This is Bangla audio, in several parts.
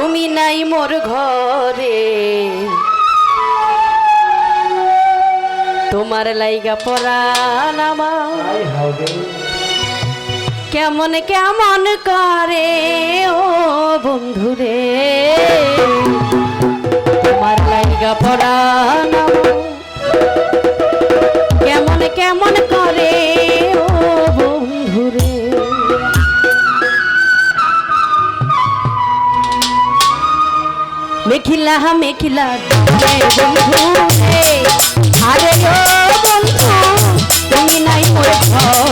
তুমি নাই মোর ঘরে। তোমার লাইগা পরাণ আমার। কেমন কেমন করে ও বন্ধুরে। তোমার লাইগা পরাণ মেঘলা মেঘলা বন্ধু। রে আরে ও বন্ধু তুমি নাই মোর ঘর।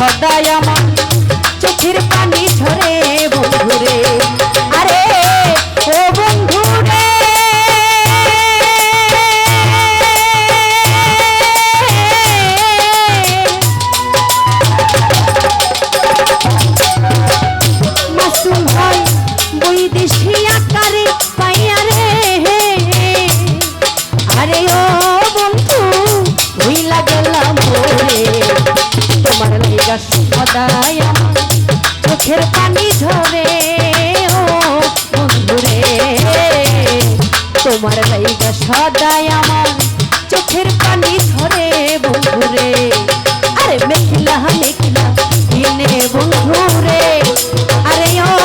সদা তোমার রাইগা সদাই আমার। চোখের পানি ধরে বন্ধুরে। আরে মেঘলা মেঘলা দিনে বন্ধুরে। আরে ও